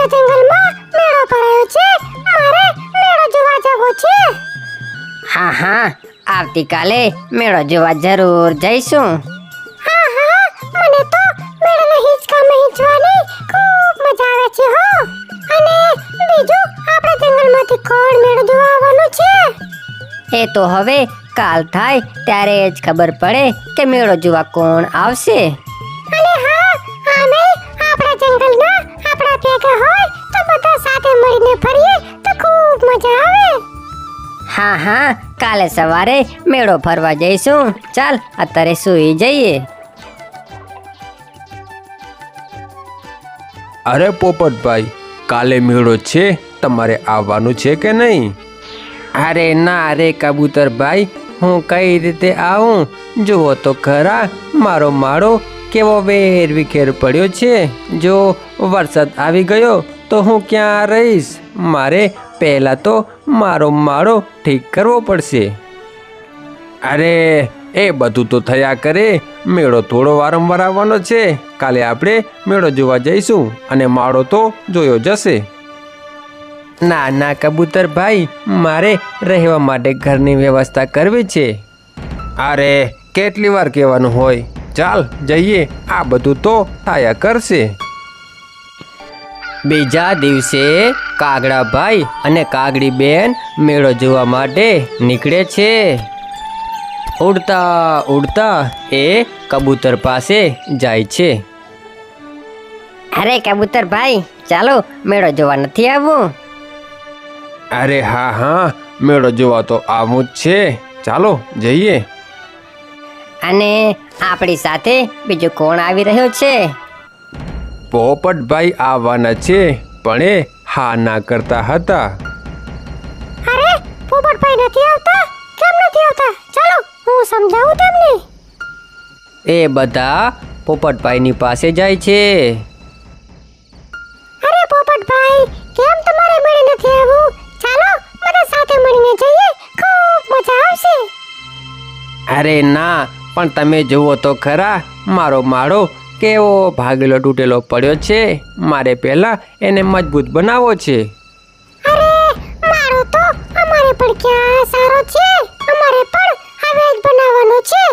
બાજુના જંગલમાં મેળો ભરાયો છે. મારે મેળો જોવા જવો છે. હા હા. આવતીકાલે મેળો જોવા જરૂર જઈશું. હા હા. મને તો મેળાના હિંચકામાં હિંચવાની ખૂબ મજા આવે છે હો. અને બીજું આપણા જંગલમાંથી કોણ મેળો જોવા આવવાનું છે? એ તો હવે કાલ થાય ત્યારે જ ખબર પડે કે મેળો જોવા કોણ આવશે. હા હા કાલે સવારે મેળો ફરવા જઈશું. ચાલ અત્યારે સૂઈ જઈએ. અરે પોપટભાઈ કાલે મેળો છે તમારે આવવાનું છે કે નહીં? અરે ના રે કબૂતરભાઈ હું કઈ રીતે આવું? જુઓ તો ખરા મારો માળો કેવો વેર વિખેર પડ્યો છે. જો વરસાદ આવી ગયો તો હું ક્યાં રહીશ? મારે પહેલાં તો મારો માળો ઠીક કરવો પડશે. અરે, એ બધું તો થયા કરે. મેળો થોડો વારંવાર આવવાનો છે. કાલે આપણે મેળો જોવા જઈશું અને માળો તો જોયો જશે. ના ના, કબૂતર ભાઈ, મારે રહેવા માટે ઘરની વ્યવસ્થા કરવી છે. અરે, કેટલી વાર કહેવાનું હોય? ચાલ, જઈએ. આ બધું તો થયા કરશે. બીજા દિવસે કાગડાભાઈ અને કાગડી બેન મેળો જોવા માટે નીકળે છે. ઉડતા ઉડતા એ કબૂતર પાસે જાય છે. અરે કબૂતર ભાઈ ચાલો મેળો જોવા નથી આવવું અરે હા હા મેળો જોવા તો આવું જ છે. ચાલો જઈએ. અને આપણી સાથે બીજું કોણ આવી રહ્યો છે? પોપટભાઈ આવવાના છે પણ એ હા ના કરતા હતા. અરે પોપટભાઈ નથી આવતા? કેમ નથી આવતા? ચાલો હું સમજાવું તમને. એ બધા પોપટભાઈની પાસે જાય છે. અરે પોપટભાઈ કેમ તમારે મળી નથી આવું? ચાલો બધા સાથે મળીને જઈએ. ખૂબ મજા આવશે. અરે ના પણ તમે જુઓ તો ખરા મારો માળો કેવો ભાગેલો તૂટેલો પડ્યો છે? મારે પહેલાં એને મજબૂત બનાવવો છે. અરે મારો તો અમારે પણ ક્યાં સારો છે? અમારે પણ હવે જ બનાવવાનો છે.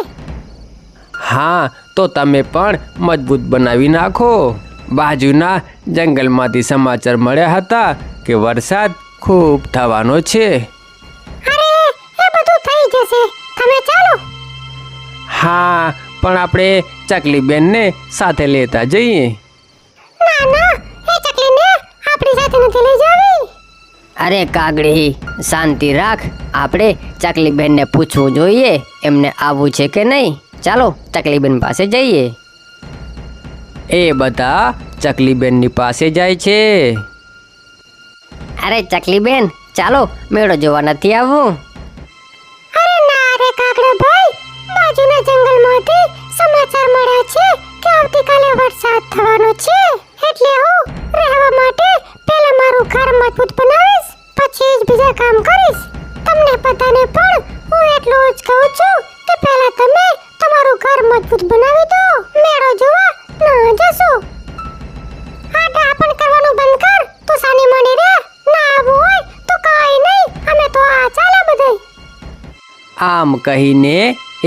હા તો તમે પણ મજબૂત બનાવી નાખો. બાજુના જંગલમાંથી સમાચાર મળ્યા હતા કે વરસાદ ખૂબ થવાનો છે. અરે એ બધું થઈ જશે. તમે ચાલો. હા પણ આપણે ચકલીબેનને સાથે લેતા જઈએ. ના ના એ ચકલીને આપણી સાથે નથી લઈ જવી? અરે કાગડી શાંતિ રાખ. આપણે ચકલીબેનને પૂછવું જોઈએ એમને આવવું છે કે નહીં? ચાલો ચકલીબેન પાસે જઈએ. એ બધા ચકલીબેનની પાસે જાય છે. અરે ચકલીબેન ચાલો મેળો જોવા નથી આવવું અરે ના રે કાગડા ભાઈ બાજુના જંગલમાંથી સમાચાર વરસાદ થવાનો છે, એટલે હું રહેવા માટે પહેલા મારું ઘર મજબૂત બનાવીશ, પછી જ બીજા કામ કરીશ. તમને બધાને પણ હું એટલું જ કહું છું કે પહેલા તમે તમારું ઘર મજબૂત બનાવી દો, મેળો જોવા ન જશો. આ ડાપણ કરવાનું બંધ કર, તો સાની મણી રે, ના આવું હોય તો કાંઈ નહીં, અમે તો આ ચાલે બધે. આમ કહીને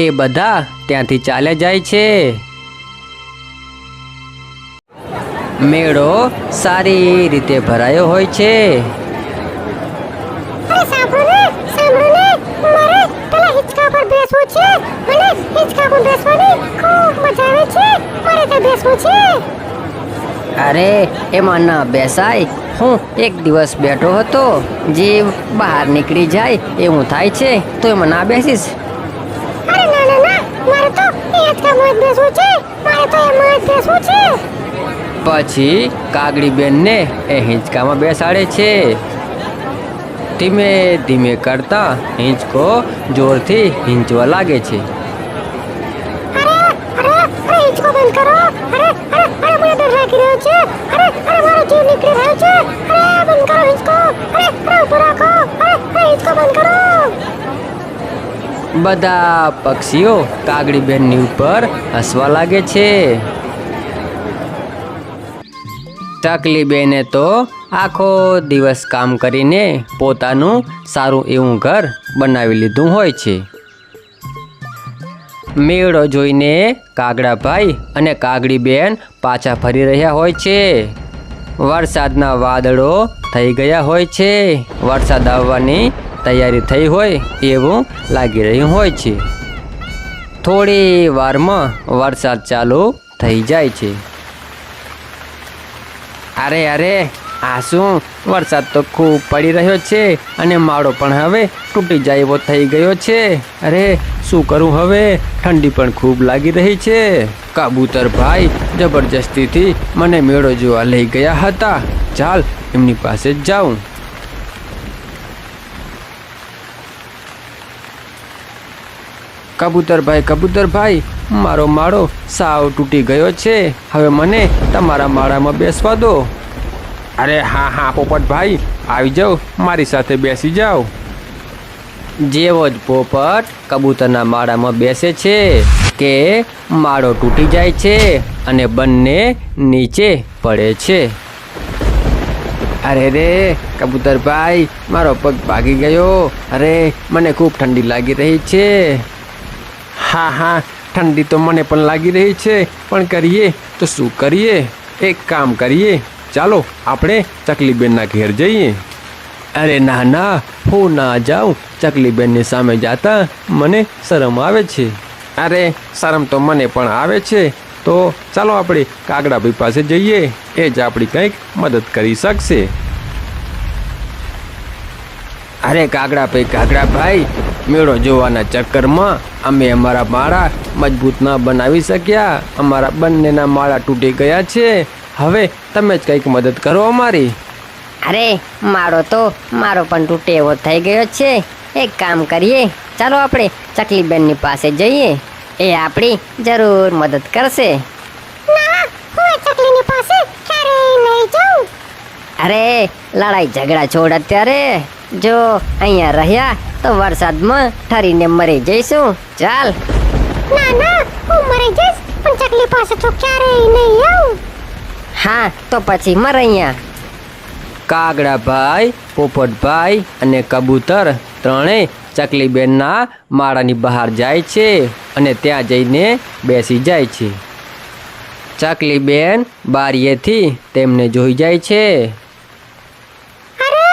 એ બધા ત્યાંથી ચાલે જાય છે. મેળો સારી રીતે ભરાયો હોય છે. અરે એમાં ના બેસાય. હું એક દિવસ બેઠો હતો જીવ બહાર નીકળી જાય એવું થાય છે તો એમાં ના બેસીશ. અરે ના ના ના મારે તો એક જ બેસવું છે. મારે તો એમાં જ બેસવું છે. પછી કાગડી બેનને એ હિંચકામાં બેસાડે છે. ધીમે ધીમે કરતા હિંચકો જોરથી હિંચવા લાગે છે. બંધ પક્ષીઓ કાગડી બેનની ઉપર હસવા લાગે છે. ચકલી બેને તો આખો દિવસ કામ કરીને પોતાનું સારું એવું ઘર બનાવી લીધું હોય છે. મેળો જોઈને કાગડાભાઈ અને કાગડી બેન પાછા ફરી રહ્યા હોય છે. વરસાદના વાદળો થઈ ગયા હોય છે. વરસાદ આવવાની તૈયારી થઈ હોય એવું લાગી રહ્યું હોય છે. થોડી વારમાં વરસાદ ચાલુ થઈ જાય છે. અરે અરે, આ શું? વરસાદ તો ખૂબ પડી રહ્યો છે અને માળો પણ હવે તૂટી જાય એવો થઈ ગયો છે. અરે, શું કરું હવે? ઠંડી પણ ખૂબ લાગી રહી છે. કાબૂતર ભાઈ, જબરજસ્તીથી મને મેળો જોવા લઈ ગયા હતા. ચાલ, એમની પાસે જ જાઉં. કબૂતરભાઈ કબૂતરભાઈ, મારો માળો સાવ તૂટી ગયો છે. હવે મને તમારા માળામાં બેસવા દો. અરે હા હા, પોપટભાઈ, આવી જાઓ, મારી સાથે બેસી જાઓ. જેવો જ પોપટ કબૂતરના માળામાં બેસે છે કે માળો તૂટી જાય છે અને બંને નીચે પડે છે. અરે રે, કબૂતરભાઈ, મારો પગ ભાગી ગયો. અરે, મને ખૂબ ઠંડી લાગી રહી છે. હા હા, ઠંડી તો મને પણ લાગી રહી છે. પણ કરીએ તો શું કરીએ? એક કામ કરીએ. ચાલો, આપણે ચકલીબેનના ઘેર જઈએ. અરે ના ના, હું ના જાઉં. ચકલીબેનની સામે જાતા મને શરમ આવે છે. અરે, શરમ તો મને પણ આવે છે. તો ચાલો આપણે કાગડાભાઈ પાસે જઈએ. એ જ આપણી કંઈક મદદ કરી શકશે. અરે કાગડાભાઈ કાગડાભાઈ મેળો જોવાના ચક્કરમાં અમે અમારા માળા મજબૂત ન બનાવી શક્યા. અમારા બંનેના માળા તૂટી ગયા છે. હવે તમે જ કંઈક મદદ કરો અમારી. અરે મારો તો મારો પણ તૂટે એવો થઈ ગયો છે. એક કામ કરીએ. ચાલો આપણે ચકલીબેનની પાસે જઈએ. એ આપણી જરૂર મદદ કરશે ના હું એ ચકલીની પાસે ક્યારેય નહીં જાઉં અરે લડાઈ ઝઘડા છોડ અત્યારે. જો અહીંયા રહ્યા તો વરસાદમાં ઠરીને મરી જઈશું. ચાલ. ના ના હું મરી જઈશ પણ ચકલી પાસે તો ક્યારેય નહીં આવું. હા તો પછી મર અહીંયા. કાગડાભાઈ પોપટભાઈ અને કબૂતર ત્રણેય ચકલીબેનના માળાની બહાર જાય છે અને ત્યાં જઈને બેસી જાય છે. ચકલીબેન બારીએથી તેમને જોઈ જાય છે અરે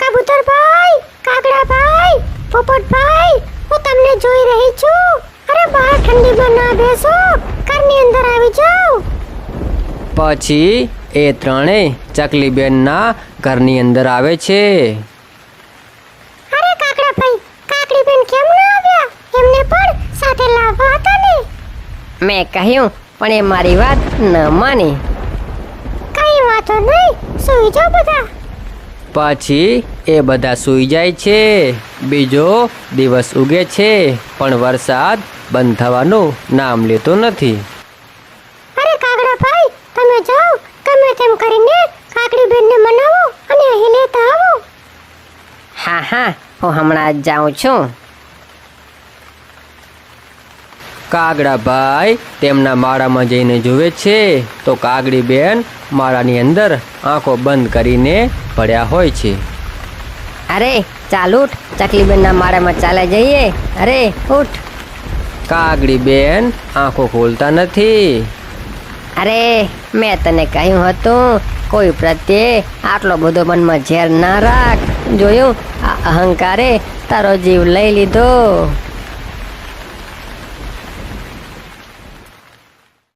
કબૂતરભાઈ કાગડાભાઈ પોપટભાઈ હું તમને જોઈ રહી છું. અરે બહાર ઠંડીમાં ના બેસો. ઘરની અંદર આવી જાઓ. પછી એ ત્રણેય ચકલીબેનના ઘરની અંદર આવે છે. અરે કાગડાભાઈ કાકડીબેન કેમ ના આવ્યા? એમને પણ સાથે લાવવા હતા ને. મેં કહ્યું પણ એ મારી વાત ન માની. કઈ વાતો નહીં સુઈ જાઓ બધા. પછી એ બધા સૂઈ જાય છે. બીજો દિવસ ઉગે છે પણ વરસાદ બંધ થવાનું નામ લેતો નથી. અરે કાગડાભાઈ તમે જાઓ ગમે તેમ કરીને કાકડીબેનને મનાવો અને અહીં લેતા આવો. હા હા હું હમણાં જ જાઉં છું. કાગડાભાઈ તેમના માળામાં જઈને જુએ છે તો કાગડી બેન માળાની અંદર આંખો બંધ કરીને પડ્યા હોય છે. અરે ચાલ ઉઠ. ચકલીબેનના માળામાં ચાલે જઈએ. અરે ઉઠ. કાગડી બેન આંખો ખોલતા નથી. અરે મેં તને કહ્યું હતું કોઈ પ્રત્યે આટલો બધો મનમાં ઝેર ના રાખ. જોયું? આ અહંકારે તારો જીવ લઈ લીધો.